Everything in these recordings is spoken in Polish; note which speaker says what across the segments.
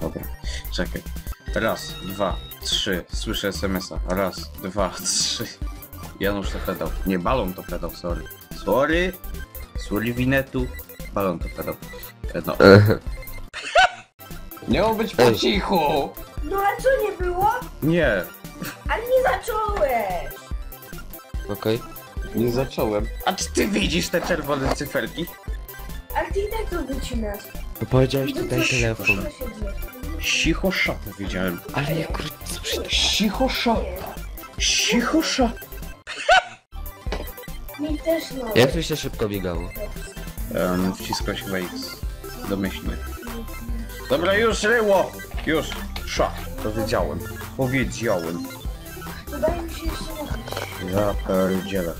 Speaker 1: Dobra, czekaj. Raz, dwa, trzy. Słyszę SMS-a. Raz, dwa, trzy. Janusz to pedał. Nie, balon to pedał, sorry. Sorry. Sorry, winetu. Balon to pedał. E, No. Miało być po
Speaker 2: Ej.
Speaker 1: cichu!
Speaker 3: No a co nie było?
Speaker 1: Nie,
Speaker 3: Ale nie zacząłeś!
Speaker 2: Okej.
Speaker 1: nie zacząłem. A czy ty widzisz te czerwone cyferki?
Speaker 3: Ale ty i tak to wycinasz.
Speaker 2: Powiedziałeś
Speaker 3: No
Speaker 2: tutaj
Speaker 3: co-
Speaker 2: telefon.
Speaker 3: co się dzieje?
Speaker 1: Cichosza powiedziałem.
Speaker 2: Ale jak
Speaker 1: Cichosza.
Speaker 3: Nie.
Speaker 1: Cichosza.
Speaker 3: Mi też no.
Speaker 2: Jak to się szybko biegało?
Speaker 1: Um, wciskać chyba X. Domyślny. Dobra, już ryło! Już. Sza. Powiedziałem. Powiedziałem.
Speaker 3: To daj mi się jeszcze.
Speaker 1: Ja pierdzielę.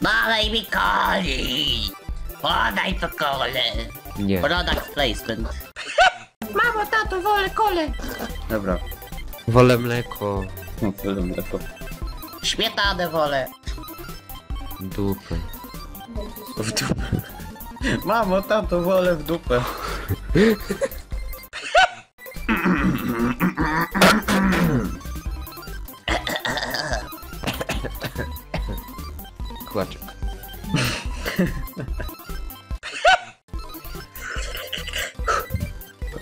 Speaker 4: Dalej mi coli! Podaj to kole!
Speaker 2: Nie.
Speaker 4: Product placement. Mamo, tato, wolę kole!
Speaker 1: Dobra.
Speaker 2: Wolę mleko.
Speaker 1: No, tyle mleko.
Speaker 4: Śmietanę wolę!
Speaker 2: Dupę.
Speaker 1: W dupę. Mamo, tato, wolę w dupę.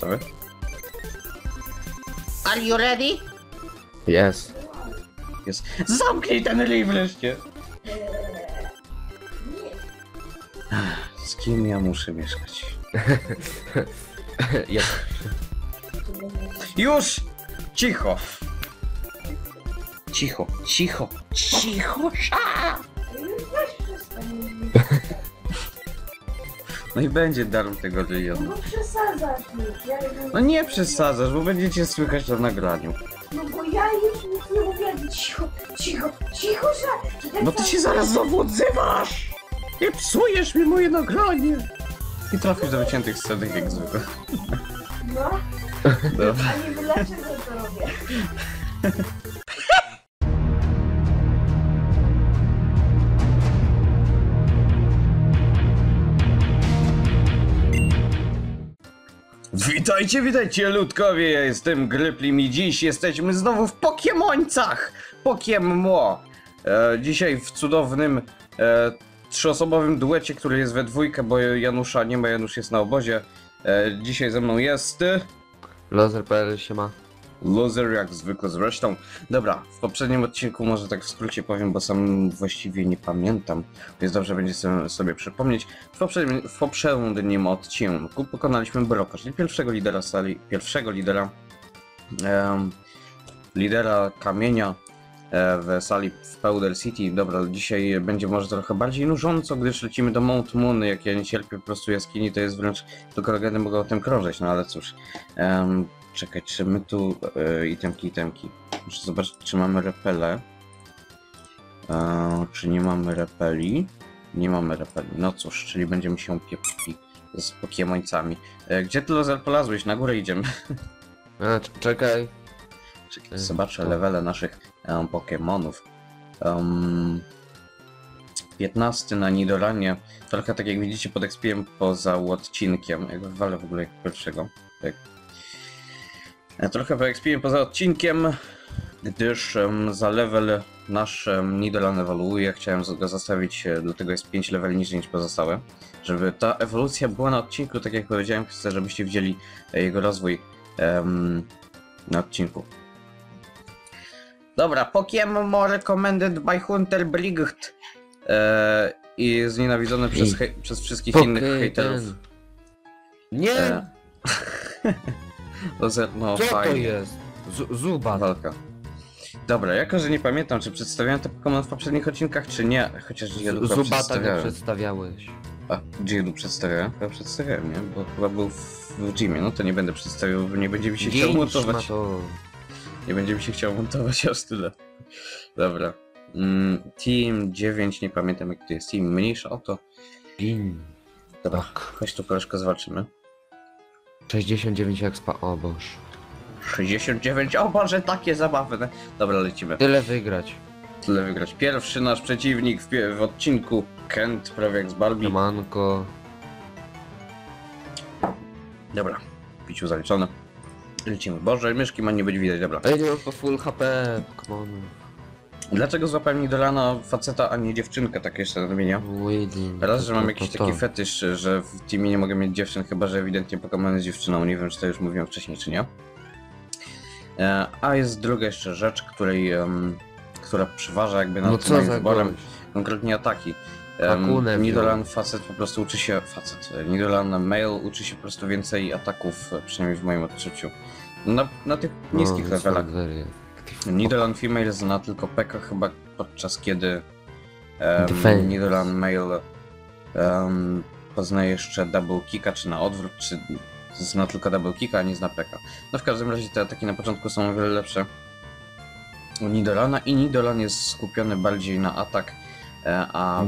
Speaker 1: Gotowy?
Speaker 4: Are you ready?
Speaker 2: Jest.
Speaker 1: Jest. Zamknij ten ryj wreszcie! Z kim ja muszę mieszkać?
Speaker 2: Jak?
Speaker 1: Już! Cicho! Cicho, cicho, cicho! No i będzie darm tego ryjonu.
Speaker 3: No przesadzasz już. Ja już...
Speaker 1: No nie przesadzasz, bo będziecie słychać na nagraniu.
Speaker 3: No bo ja już nic nie mówię. Cicho, cicho, cicho, że... że
Speaker 1: No ty się zaraz znowu odzywasz! Nie psujesz mi moje nagranie! I trafisz do wyciętych scenek jak zwykle.
Speaker 3: No,
Speaker 1: Dobra.
Speaker 3: a nie że to robię.
Speaker 1: Witajcie, witajcie ludkowie, ja jestem Gryplim i dziś jesteśmy znowu w Pokiemońcach! Pokiemmo! E, dzisiaj w cudownym e, trzyosobowym duecie, który jest we dwójkę, bo Janusza nie ma, Janusz jest na obozie. E, dzisiaj ze mną jest...
Speaker 2: Lozer.pl się ma.
Speaker 1: Loser jak zwykle zresztą. Dobra, w poprzednim odcinku może tak w skrócie powiem, bo sam właściwie nie pamiętam, więc dobrze będzie sobie, przypomnieć. W poprzednim, w poprzednim odcinku pokonaliśmy Broka, czyli pierwszego lidera sali, pierwszego lidera, lidera kamienia e, w sali w Powder City. Dobra, dzisiaj będzie może trochę bardziej nużąco, gdyż lecimy do Mount Moon, jak ja nie cierpię po prostu jaskini, to jest wręcz, tylko legendy mogą o tym krążyć, no ale cóż. Czekaj, czy my tu e, itemki, itemki. Muszę zobaczyć, czy mamy repele. E, czy nie mamy repeli? Nie mamy repeli. No cóż, czyli będziemy się piepli z pokiemońcami. E, gdzie ty Lozer polazłeś? Na górę idziemy.
Speaker 2: A, cz- czekaj.
Speaker 1: Czekaj, zobaczę
Speaker 2: to-
Speaker 1: levele naszych e, pokemonów. Um, 15 na Nidoranie. Trochę tak jak widzicie pod expiłem poza odcinkiem. Jak wywalę w ogóle jak pierwszego. Trochę po expiłem poza odcinkiem, gdyż za level nasz um, Nidoran ewoluuje. Chciałem go zastawić, e, dlatego jest 5 leveli niż pozostałe. Żeby ta ewolucja była na odcinku, tak jak powiedziałem, chcę, żebyście widzieli e, jego rozwój em, na odcinku. Dobra, Pokémon recommended by Hunter Briggt e, i znienawidzony przez, przez wszystkich innych hejterów.
Speaker 2: Nie!
Speaker 1: E, to ze- no
Speaker 2: Co to
Speaker 1: fajnie.
Speaker 2: jest? Z Zuba.
Speaker 1: Walka. Dobra, jako że nie pamiętam, czy przedstawiałem te Pokémon w poprzednich odcinkach, czy nie, chociaż Geoduka
Speaker 2: Zubata go
Speaker 1: przedstawiałem.
Speaker 2: przedstawiałeś.
Speaker 1: A, Geodu przedstawiałem? Chyba przedstawiałem, nie? Bo chyba był w, w gymie, no to nie będę przedstawiał, bo nie będzie mi się chciał montować.
Speaker 2: to.
Speaker 1: Nie będzie mi się chciał montować aż tyle. Dobra. Mm, team 9, nie pamiętam jak to jest team, mniejsza o to.
Speaker 2: Gin.
Speaker 1: Dobra,
Speaker 2: Tak.
Speaker 1: chodź tu koleżko zwalczymy.
Speaker 2: 69 expa, o boż.
Speaker 1: 69, o Boże, takie zabawne. Dobra, lecimy.
Speaker 2: Tyle wygrać.
Speaker 1: Tyle wygrać. Pierwszy nasz przeciwnik w, pie- w odcinku, Kent, prawie jak z Barbie.
Speaker 2: Siemanko.
Speaker 1: Dobra, piciu zaliczone. Lecimy. Boże, myszki ma nie być widać, dobra.
Speaker 2: Ej, nie mam po full HP, come on.
Speaker 1: Dlaczego złapałem Nidolana faceta, a nie dziewczynkę, tak jeszcze nadmienia? Raz, że mam jakiś taki fetysz, że w teamie nie mogę mieć dziewczyn, chyba że ewidentnie Pokémon jest dziewczyną. Nie wiem, czy to już mówiłem wcześniej, czy nie. E, A jest druga jeszcze rzecz, której, em, która przeważa jakby nad
Speaker 2: No co
Speaker 1: moim wyborem,
Speaker 2: gość.
Speaker 1: konkretnie ataki. Um. Nidolan facet po prostu uczy się, facet, e, Nidolan male uczy się po prostu więcej ataków, e, przynajmniej w moim odczuciu. Na, na tych niskich
Speaker 2: No,
Speaker 1: levelach. Nidolan Female zna tylko Pekka chyba podczas kiedy um. Nidolan Male um, poznaje jeszcze Double Kicka, czy na odwrót, czy zna tylko Double Kicka, a nie zna Pekka. No w każdym razie te ataki na początku są o wiele lepsze u Nidolana i Nidolan jest skupiony bardziej na atak, e, a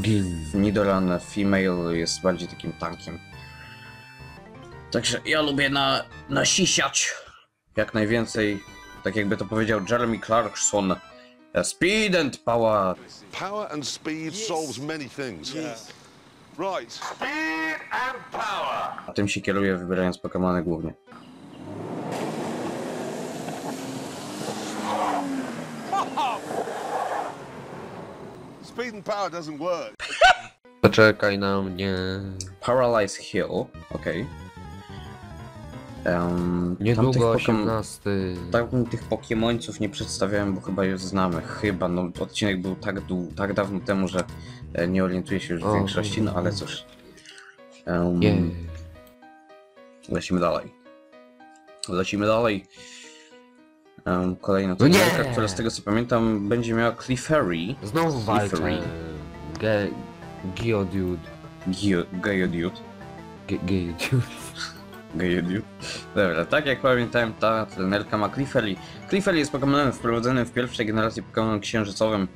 Speaker 1: Nidolan Female jest bardziej takim tankiem. Także ja lubię na, nasisiać jak najwięcej, tak jakby to powiedział Jeremy Clarkson. Speed and power.
Speaker 5: Power and speed solves many things. Right.
Speaker 1: A tym się kieruję wybierając Pokémony głównie.
Speaker 5: Speed and power doesn't work.
Speaker 2: Poczekaj na mnie.
Speaker 1: Paralyze Hill, okej. Um,
Speaker 2: Niedługo 18.
Speaker 1: Tak bym tych Pokémońców nie przedstawiałem, bo chyba już znamy. Chyba, no odcinek był tak, dłu- tak dawno temu, że e, nie orientuję się już w
Speaker 2: O,
Speaker 1: większości, no ale cóż. Um,
Speaker 2: Nie.
Speaker 1: Lecimy dalej. Lecimy dalej. Um, kolejna
Speaker 2: No nie!
Speaker 1: która z tego co pamiętam będzie miała Clefairy.
Speaker 2: Znowu walczę.
Speaker 1: Slippery.
Speaker 2: Ge... Geodude.
Speaker 1: Geo- Geodude.
Speaker 2: Ge... Geodude.
Speaker 1: Geodude. Dobra, tak jak pamiętałem, ta trenerka ma Clefairy. Clefairy jest Pokemonem wprowadzonym w pierwszej generacji Pokemonem księżycowym.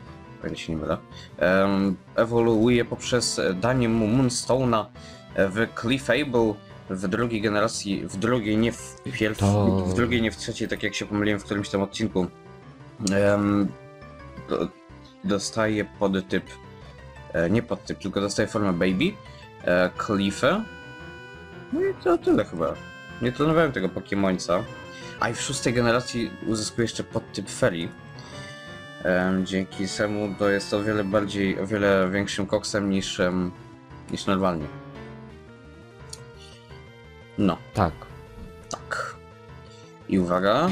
Speaker 1: O ile się nie mylę. Um, ewoluuje poprzez danie mu Moonstone'a w Clefable. W drugiej generacji, w drugiej, nie w pierwszej,
Speaker 2: To-
Speaker 1: w drugiej, nie w trzeciej, tak jak się pomyliłem w którymś tam odcinku. Um, do, dostaje podtyp, e, nie podtyp, tylko dostaje formę Baby, e, Cliffę. No i to tyle chyba. Nie trenowałem tego Pokémońca. A i w szóstej generacji uzyskuje jeszcze podtyp Feli. Em, dzięki czemu to jest o wiele bardziej, o wiele większym koksem niż, em, niż normalnie. No,
Speaker 2: Tak.
Speaker 1: tak. I uwaga.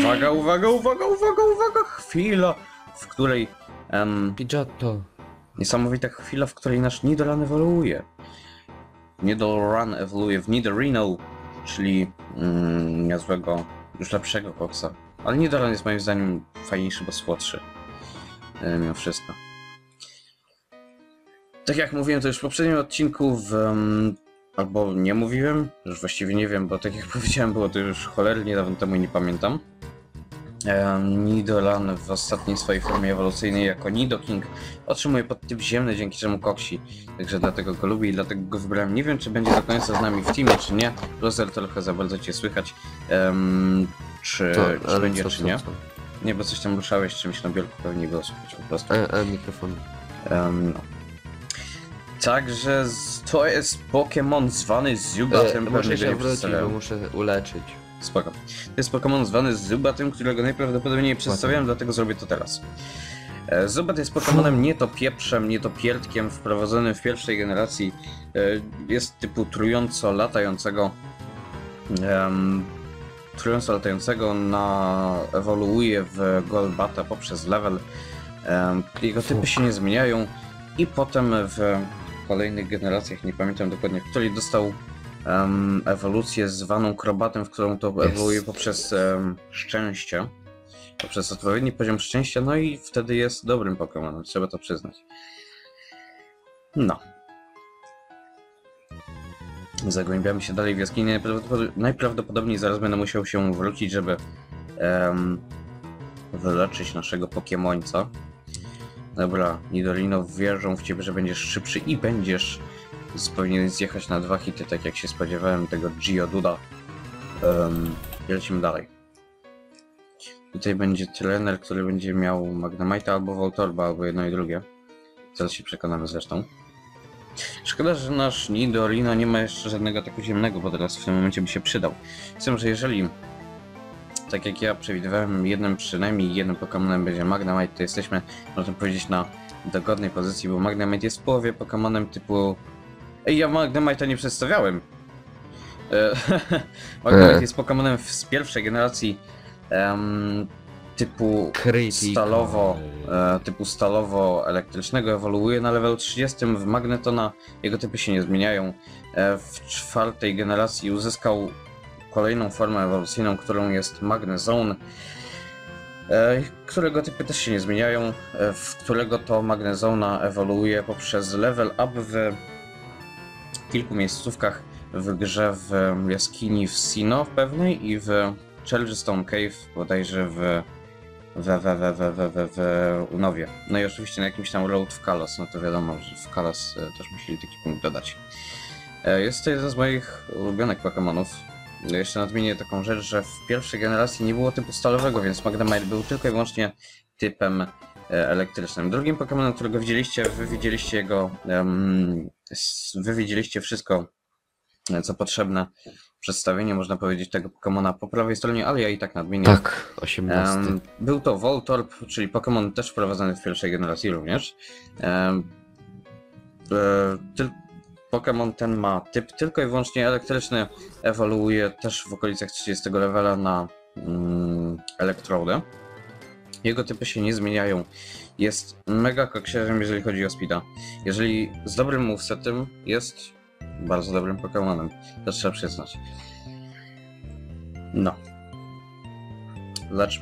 Speaker 1: Uwaga, uwaga, uwaga, uwaga, uwaga, chwila, w której em,
Speaker 2: Pidgeotto.
Speaker 1: Niesamowita chwila, w której nasz Nidoran ewoluuje. Nidoran ewoluuje w Nidorino, czyli mm, niezłego, już lepszego koksa. Ale Nidoran jest moim zdaniem fajniejszy, bo słodszy. E, mimo wszystko. Tak jak mówiłem to już w poprzednim odcinku, w, em, albo nie mówiłem, już właściwie nie wiem, bo tak jak powiedziałem, było to już cholernie dawno temu i nie pamiętam. Em, Nidolan w ostatniej swojej formie ewolucyjnej jako Nidoking otrzymuje podtyp ziemny, dzięki czemu koksi. Także dlatego go lubię i dlatego go wybrałem. Nie wiem, czy będzie do końca z nami w teamie, czy nie. Rozer trochę za bardzo cię słychać. Em, czy,
Speaker 2: Co?
Speaker 1: czy będzie,
Speaker 2: co,
Speaker 1: czy
Speaker 2: co,
Speaker 1: nie?
Speaker 2: co?
Speaker 1: Nie, bo coś tam ruszałeś czymś na biurku, pewnie było słychać po prostu.
Speaker 2: E, e, mikrofon.
Speaker 1: Em, no. Także to jest Pokémon zwany
Speaker 2: E,
Speaker 1: Zubatem.
Speaker 2: muszę
Speaker 1: pewnie go
Speaker 2: się wrócić, bo muszę uleczyć.
Speaker 1: Spoko. To jest Pokémon zwany Zubatem, którego najprawdopodobniej nie przedstawiałem, dlatego zrobię to teraz. E, Zubat jest Pokémonem nie to pieprzem, nie to pierdkiem wprowadzonym w pierwszej generacji. E, Jest typu trująco latającego. em, trująco latającego na ewoluuje w Golbata poprzez level. Em, Jego typy się nie zmieniają i potem w kolejnych generacjach, nie pamiętam dokładnie, w której dostał em, ewolucję zwaną krobatem, w którą to
Speaker 2: Jest.
Speaker 1: ewoluuje poprzez em, szczęście. Poprzez odpowiedni poziom szczęścia, no i wtedy jest dobrym Pokémonem, trzeba to przyznać. No. Zagłębiamy się dalej w jaskini. Najprawdopod- Najprawdopodobniej zaraz będę musiał się wrócić, żeby em, wyleczyć naszego Pokémońca. Dobra, Nidorino, wierzą w ciebie, że będziesz szybszy i będziesz powinien zjechać na dwa hity, tak jak się spodziewałem tego Geoduda. Um, lecimy dalej. Tutaj będzie trener, który będzie miał Magnemite albo Voltorba, albo jedno i drugie. Zaraz się przekonamy zresztą. Szkoda, że nasz Nidorino nie ma jeszcze żadnego ataku ziemnego, bo teraz w tym momencie by się przydał. Z tym, że jeżeli, tak jak ja przewidywałem, jednym przynajmniej jednym Pokemonem będzie Magnemite, to jesteśmy, można powiedzieć, na dogodnej pozycji, bo Magnemite jest w połowie Pokemonem typu... Ej, ja Magnemite'a nie przedstawiałem! E, Magnemite
Speaker 2: E.
Speaker 1: jest Pokemonem z pierwszej generacji em, typu
Speaker 2: Critical.
Speaker 1: stalowo, e, typu stalowo-elektrycznego ewoluuje na levelu 30 w Magnetona. Jego typy się nie zmieniają. E, w czwartej generacji uzyskał kolejną formę ewolucyjną, którą jest Magnezone, e, którego typy też się nie zmieniają, e, w którego to Magnezona ewoluuje poprzez level up w kilku miejscówkach w grze w jaskini w Sino w pewnej i w Chelgestone Cave bodajże w we, we, we, we, we, we Unowie. No i oczywiście na jakimś tam road w Kalos, no to wiadomo, że w Kalos e, też musieli taki punkt dodać. E, Jest to jeden z moich ulubionych Pokemonów. E, Jeszcze nadmienię taką rzecz, że w pierwszej generacji nie było typu stalowego, więc Magnemite był tylko i wyłącznie typem e, elektrycznym. Drugim Pokemonem, którego widzieliście, wy widzieliście jego, s- wy widzieliście wszystko, e, co potrzebne. Przedstawienie, można powiedzieć, tego Pokemona po prawej stronie, ale ja i tak nadmienię.
Speaker 2: Tak, 18.
Speaker 1: Em, był to Voltorb, czyli Pokémon też wprowadzony w pierwszej generacji również. Em, e, Pokémon ten ma typ tylko i wyłącznie elektryczny, ewoluuje też w okolicach 30 levela na mm, Elektrodę. Jego typy się nie zmieniają. Jest mega koksiarzem, jeżeli chodzi o speeda. Jeżeli z dobrym movesetem, jest bardzo dobrym Pokémonem. To trzeba przyznać. No.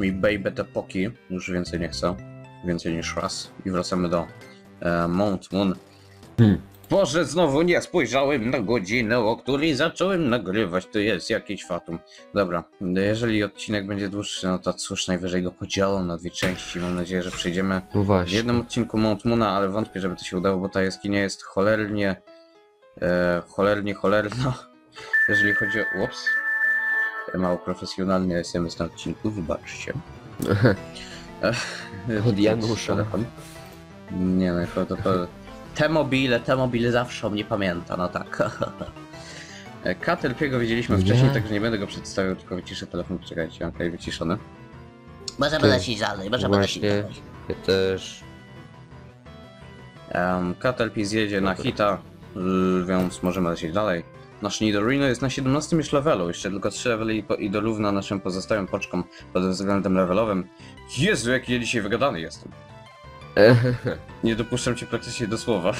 Speaker 1: Mi baby te poki, już więcej nie chcę, więcej niż raz. I wracamy do e, Mount Moon.
Speaker 2: Hmm.
Speaker 1: Boże, znowu nie spojrzałem na godzinę, o której zacząłem nagrywać, to jest jakiś fatum. Dobra, jeżeli odcinek będzie dłuższy, no to cóż, najwyżej go podzielą na dwie części. Mam nadzieję, że przejdziemy
Speaker 2: No
Speaker 1: w jednym odcinku Mount Moona, ale wątpię, żeby to się udało, bo ta jaskinia jest cholernie, e, cholernie, cholerna, jeżeli chodzi o... Ups. Mało profesjonalny SMS na odcinku, wybaczcie.
Speaker 2: Od Janusza.
Speaker 1: Nie no, Te mobile, te mobile zawsze mnie pamięta, no tak. Katerpiego widzieliśmy
Speaker 2: Nie.
Speaker 1: wcześniej, także nie będę go przedstawiał, tylko wyciszę telefon, czekajcie, okej, wyciszony.
Speaker 4: Możemy
Speaker 2: Ty.
Speaker 4: lecieć dalej, możemy
Speaker 2: Właśnie,
Speaker 4: dalej.
Speaker 2: ja też.
Speaker 1: Um, Caterpie zjedzie na hita, więc możemy lecieć dalej. Nasz Nidorino jest na 17 już levelu, jeszcze tylko 3 levely i, po, i dorówna naszym pozostałym poczkom pod względem levelowym. Jezu, jaki ja dzisiaj wygadany jestem. Nie dopuszczam cię praktycznie do słowa.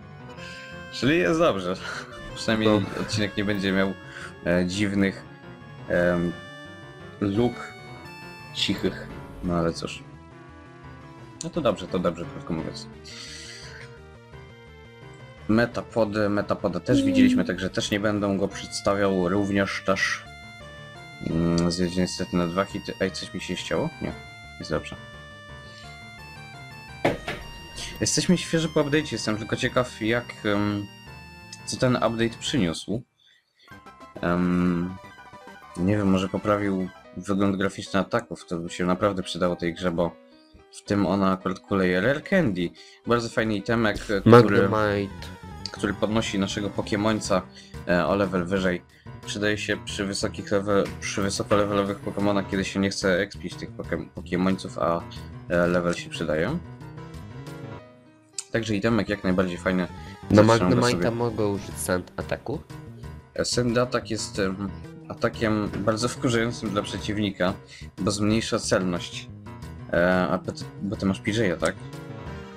Speaker 1: Czyli jest dobrze. Przynajmniej
Speaker 2: No.
Speaker 1: odcinek nie będzie miał e, dziwnych em, luk cichych. No ale cóż. No to dobrze, to dobrze, krótko mówiąc. Metapody, Metapoda też widzieliśmy, także też nie będę go przedstawiał. Również też mm, zjedzie niestety na dwa hity. Ej, coś mi się ścięło? Nie, jest dobrze. Jesteśmy świeży po update'cie, jestem tylko ciekaw jak... em, co ten update przyniósł. Em, nie wiem, może poprawił wygląd graficzny ataków, to by się naprawdę przydało tej grze, bo w tym ona akurat kuleje Rare Candy. Bardzo fajny itemek, e, który, który podnosi naszego Pokiemońca e, o level wyżej. Przydaje się przy wysokich level, przy wysokolevelowych Pokemonach, kiedy się nie chce expić tych Pokiemońców, a e, level się przydaje. Także itemek jak najbardziej fajny.
Speaker 2: Na
Speaker 1: sobie.
Speaker 2: mogę użyć sand ataku?
Speaker 1: Send atak jest em, atakiem bardzo wkurzającym dla przeciwnika, bo zmniejsza celność. E, a bo ty, masz PJ, tak?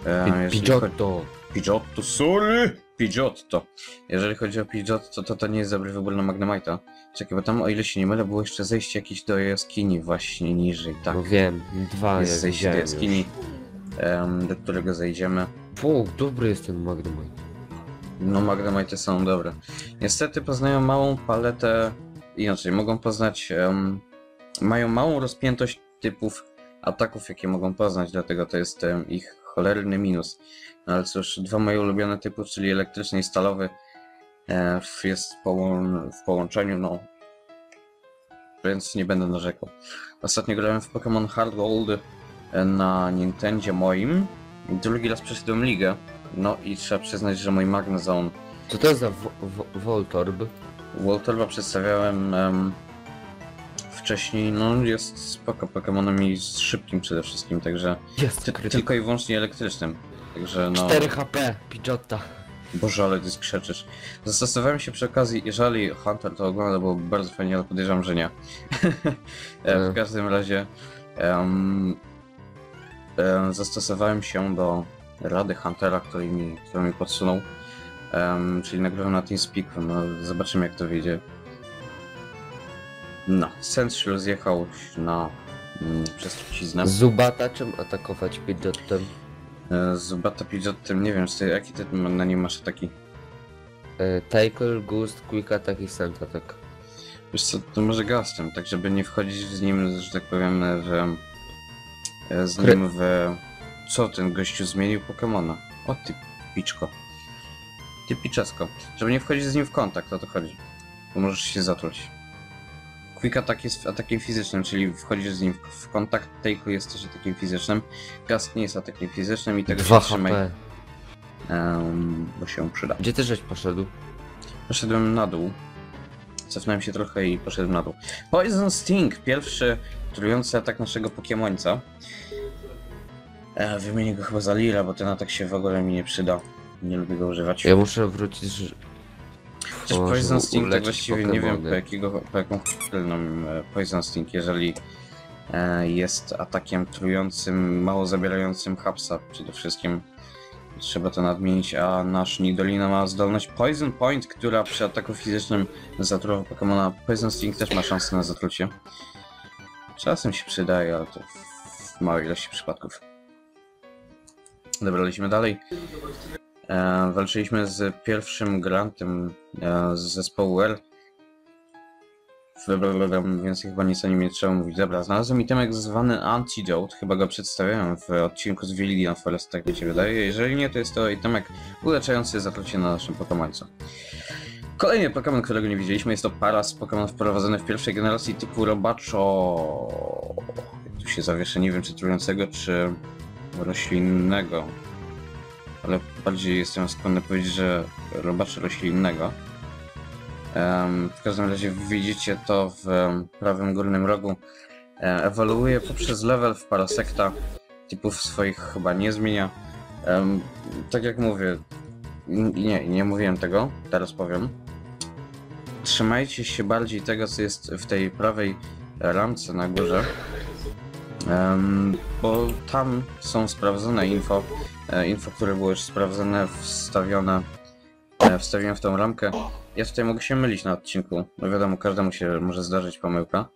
Speaker 1: E,
Speaker 2: Pidgeotto.
Speaker 1: Pidgeotto, sorry! Pidgeotto. Jeżeli chodzi o Pidgeotto, to to nie jest dobry wybór na Magnemite'a. Czekaj, bo tam, o ile się nie mylę, było jeszcze zejście jakieś do jaskini właśnie niżej, tak?
Speaker 2: No wiem, dwa
Speaker 1: jest zejście do jaskini,
Speaker 2: już.
Speaker 1: Em, do którego zejdziemy.
Speaker 2: O, dobry jest ten Magnemite.
Speaker 1: No, Magnemite są dobre. Niestety poznają małą paletę, inaczej, mogą poznać, em, mają małą rozpiętość typów ataków, jakie mogą poznać, dlatego to jest em, ich cholerny minus. No ale cóż, dwa moje ulubione typy, czyli elektryczny i stalowy, e, jest połą- w połączeniu, no, więc nie będę narzekał. Ostatnio grałem w Pokémon Hard Gold na Nintendzie moim. Drugi raz przeszedłem ligę, No i trzeba przyznać, że mój Magnezone
Speaker 2: Co to za wo- wo- Voltorb?
Speaker 1: Waltorba przedstawiałem em, wcześniej, no jest spoko Pokemonem i z szybkim przede wszystkim, także
Speaker 2: Jest
Speaker 1: ty, tylko i wyłącznie elektrycznym. Także no,
Speaker 2: 4 HP, Pidgeotta.
Speaker 1: Boże, ale ty skrzeczysz. Zastosowałem się przy okazji, jeżeli Hunter to ogląda, było bardzo fajnie, ale podejrzewam, że nie. E, w
Speaker 2: E.
Speaker 1: każdym razie em, em, zastosowałem się do rady Huntera, który mi, który mi podsunął. Em, czyli nagrywam na TeamSpeak, no zobaczymy jak to wyjdzie. No, Sandshrew zjechał na mm, przez truciznę.
Speaker 2: Zubata czym atakować Pidgeottem?
Speaker 1: E, Zubata Pidgeottem, nie wiem, czy ty, jaki ty na nim masz taki
Speaker 2: E, Tackle, Ghost, Quick Attack i Sand Attack.
Speaker 1: Wiesz co, to może gastem, tak żeby nie wchodzić z nim, że tak powiem, w... e, z nim w... Co ten gościu zmienił Pokemona? O ty piczko. Ty piczesko. Żeby nie wchodzić z nim w kontakt, o to chodzi. Bo możesz się zatruć. Quick Attack jest atakiem fizycznym, czyli wchodzisz z nim w- kontakt, Take'u jest też atakiem fizycznym. Gast nie jest atakiem fizycznym i tego
Speaker 2: 2
Speaker 1: się trzymaj, em, bo się przyda.
Speaker 2: Gdzie ty żeś poszedł?
Speaker 1: Poszedłem na dół. Cofnąłem się trochę i poszedłem na dół. Poison Sting, pierwszy trujący atak naszego Pokiemońca. E, wymienię go chyba za Lira, bo ten atak się w ogóle mi nie przyda. Nie lubię go używać.
Speaker 2: Ja muszę wrócić, że...
Speaker 1: Chociaż Poison Sting tak właściwie nie wiem po,
Speaker 2: Pokemony.
Speaker 1: jakiego, po jaką chwilę Poison Sting, jeżeli e, jest atakiem trującym, mało zabierającym hapsa przede wszystkim. Trzeba to nadmienić, a nasz Nidolina ma zdolność Poison Point, która przy ataku fizycznym zatruwa Pokemona. Poison Sting też ma szansę na zatrucie. Czasem się przydaje, ale to w małej ilości przypadków. Dobra, lecimy dalej. E, walczyliśmy z pierwszym grantem e, z zespołu L. Więc chyba nic o nim nie trzeba mówić. Dobra, znalazłem itemek zwany Antidote. Chyba go przedstawiałem w odcinku z Viridian Forest, tak mi się wydaje. Jeżeli nie, to jest to itemek uleczający zatrucie na naszym Pokemońcu. Kolejny Pokémon, którego nie widzieliśmy, jest to Paras, Pokémon wprowadzony w pierwszej generacji typu Robaczo... Tu się zawieszę, nie wiem czy trującego, czy roślinnego. Ale bardziej jestem skłonny powiedzieć, że Robaczo roślinnego. W każdym razie widzicie to w prawym górnym rogu. Ewoluuje poprzez level w Parasekta. Typów swoich chyba nie zmienia. Tak jak mówię, nie, nie mówiłem tego, teraz powiem. Trzymajcie się bardziej tego, co jest w tej prawej ramce na górze. Bo tam są sprawdzone info, e, info, które było już sprawdzone, wstawione, e, wstawiłem w tą ramkę. Ja tutaj mogę się mylić na odcinku, no wiadomo, każdemu się może zdarzyć pomyłka.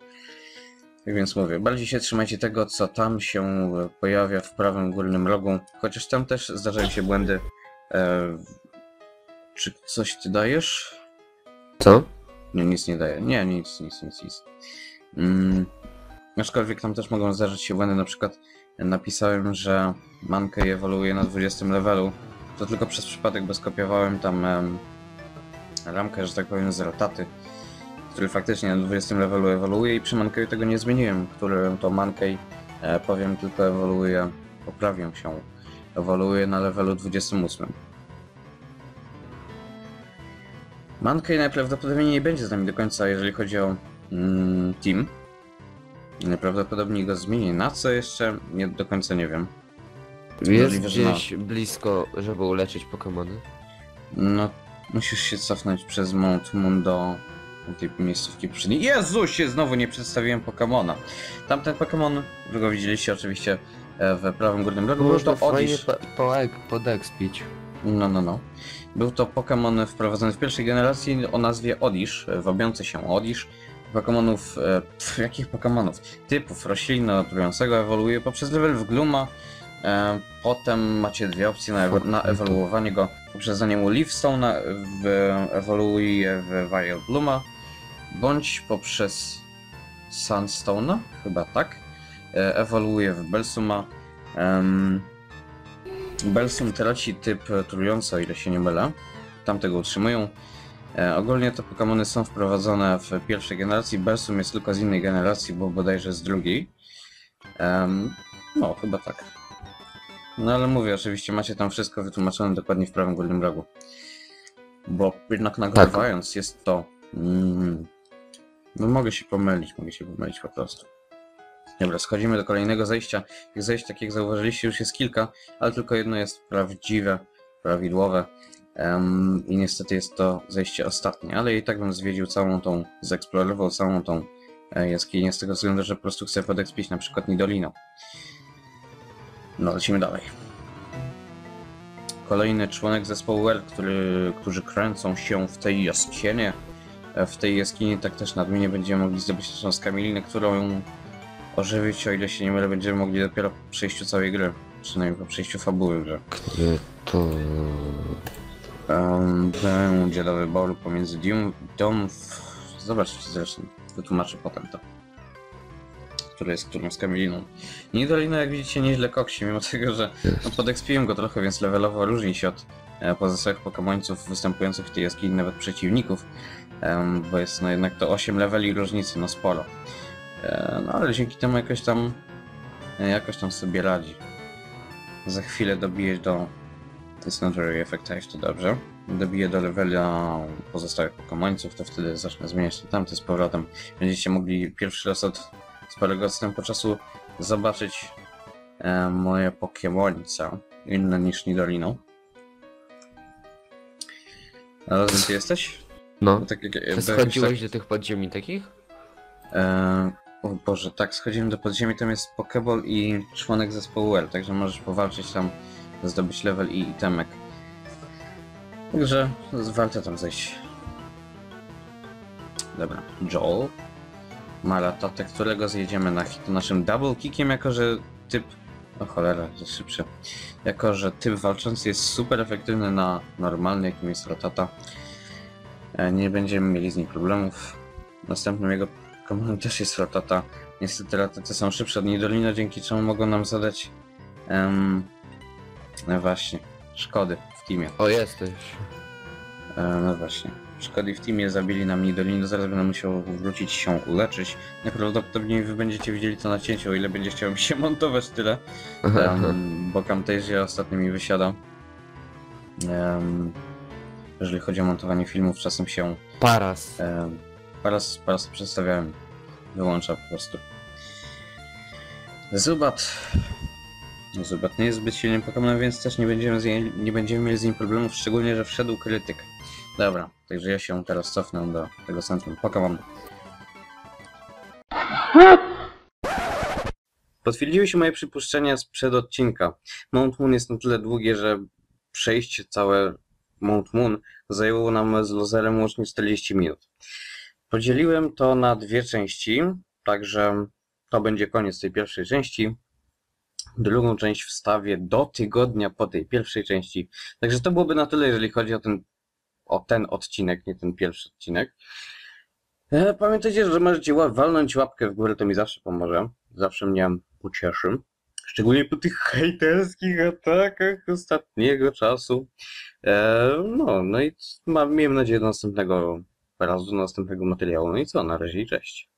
Speaker 1: Tak więc mówię, bardziej się trzymajcie tego, co tam się pojawia w prawym górnym rogu, chociaż tam też zdarzają się błędy. E, czy coś ty dajesz?
Speaker 2: Co?
Speaker 1: Nie, nic nie daje. Nie, nic, nic, nic, nic. Mm, aczkolwiek tam też mogą zdarzyć się błędy, na przykład napisałem, że Mankey ewoluuje na 20 levelu. To tylko przez przypadek, bo skopiowałem tam em, ramkę, że tak powiem, z rotaty, który faktycznie na 20 levelu ewoluuje i przy Mankeyu tego nie zmieniłem, który to Mankey, e, powiem tylko ewoluuje, poprawię się, ewoluuje na levelu 28. Mankey najprawdopodobniej nie będzie z nami do końca, jeżeli chodzi o mm, team. Najprawdopodobniej go zmieni. Na co jeszcze? Nie do końca nie wiem.
Speaker 2: Jest
Speaker 1: Możliwe, że
Speaker 2: gdzieś blisko, żeby uleczyć Pokemony?
Speaker 1: No, musisz się cofnąć przez Mount Moon do tej miejscówki poprzedniej. Jezusie, znowu nie przedstawiłem Pokemona. Tamten Pokemon, którego widzieliście oczywiście e, w prawym górnym rogu, był to
Speaker 2: fajnie
Speaker 1: Odish.
Speaker 2: po, po, podexpić.
Speaker 1: No, no, no. Był to Pokémon wprowadzony w pierwszej generacji o nazwie Odish, e, wabiący się Odish. Pokemonów, e, jakich Pokemonów? Typów roślinno-trującego ewoluuje poprzez level w Gluma. E, potem macie dwie opcje na, ewo- na ewoluowanie go poprzez mu Leafstone, w, ewoluuje w Wild Bluma, bądź poprzez Sandstone'a, chyba tak. E, ewoluuje w Belsuma. Em, Belsum traci typ trujący, o ile się nie mylę. Tamtego utrzymują. E, ogólnie te Pokémony są wprowadzone w pierwszej generacji. Belsum jest tylko z innej generacji, bo bodajże z drugiej. Em, no, chyba tak. No ale mówię, oczywiście macie tam wszystko wytłumaczone dokładnie w prawym górnym rogu. Bo jednak nagrywając jest to... Mm, no mogę się pomylić, mogę się pomylić po prostu. Dobra, schodzimy do kolejnego zejścia. Tych zejść, tak jak zauważyliście, już jest kilka, ale tylko jedno jest prawdziwe, prawidłowe. Em, I niestety jest to zejście ostatnie, ale i tak bym zwiedził całą tą, zeksplorował całą tą e, jaskinię z tego względu, że po prostu chcę podekspić na przykład Nidolino. No, lecimy dalej. Kolejny członek zespołu L, który, którzy kręcą się w tej jaskinie. W tej jaskini tak też nadmienię będziemy mogli zdobyć naszą skamielinę, którą ożywić, o ile się nie mylę, będziemy mogli dopiero po przejściu całej gry. Przynajmniej po przejściu fabuły gry.
Speaker 2: Który to...
Speaker 1: Um, będzie do wyboru pomiędzy Dum... Dom... Zobaczcie zresztą, wytłumaczę potem to. Który jest którą z Kamiliną. Nidolino, jak widzicie, nieźle koksi, mimo tego, że no, podekspiłem go trochę, więc levelowo różni się od e, pozostałych pokemońców występujących w tej jaskini, nawet przeciwników. Bo jest no jednak to 8 leveli różnicy, no sporo. E, no ale dzięki temu jakoś tam e, jakoś tam sobie radzi. Za chwilę dobijesz do to jest not very effective, to dobrze. Dobiję do levela pozostałych pokomońców, to wtedy zacznę zmieniać to tamte z powrotem. Będziecie mogli pierwszy raz od sporego odstępu czasu zobaczyć e, moje Pokémonica, inne niż Nidorino. Razem ty jesteś?
Speaker 2: No.
Speaker 1: Tak jak, jakoś
Speaker 2: schodziłeś do tych podziemi takich?
Speaker 1: E, o Boże, tak, schodzimy do podziemi, tam jest Pokeball i członek zespołu L, także możesz powalczyć tam, zdobyć level i itemek. Także warto tam zejść. Dobra, Joel ma latatę, którego zjedziemy na hit naszym double kickiem, jako że typ... O cholera, że szybsze. Jako, że typ walczący jest super efektywny na normalny, jakim jest Ratata. E, Nie będziemy mieli z nim problemów. Następnym jego Komand też jest Ratata. Niestety Rataty są szybsze od Nidolino, dzięki czemu mogą nam zadać em, no właśnie, szkody w teamie.
Speaker 2: O, jesteś.
Speaker 1: E, no właśnie. Szkody w teamie zabili nam Nidolino, zaraz będę musiał wrócić się uleczyć. Najprawdopodobniej wy będziecie widzieli to na cięciu, o ile będzie chciał mi się montować tyle. Um, bo Camtasia ostatnio mi wysiada. Um, jeżeli chodzi o montowanie filmów, czasem się
Speaker 2: Paras.
Speaker 1: um, paras, paras przedstawiałem. Wyłącza po prostu. Zubat. Zubat nie jest zbyt silnym Pokémonem, więc też nie będziemy, nie będziemy mieli z nim problemów, szczególnie, że wszedł krytyk. Dobra, także ja się teraz cofnę do tego centrum Pokémon. Potwierdziły się moje przypuszczenia sprzed odcinka. Mount Moon jest na tyle długie, że przejście całe Mount Moon zajęło nam z lozerem łącznie 40 minut. Podzieliłem to na dwie części, także to będzie koniec tej pierwszej części. Drugą część wstawię do tygodnia po tej pierwszej części. Także to byłoby na tyle, jeżeli chodzi o ten, o ten odcinek, nie ten pierwszy odcinek. E, pamiętajcie, że możecie walnąć łapkę w górę, to mi zawsze pomoże. Zawsze mnie ucieszy. Szczególnie po tych hejterskich atakach ostatniego czasu. E, no, no i mam, miejmy nadzieję do następnego razu, do następnego materiału. No i co, na razie i cześć.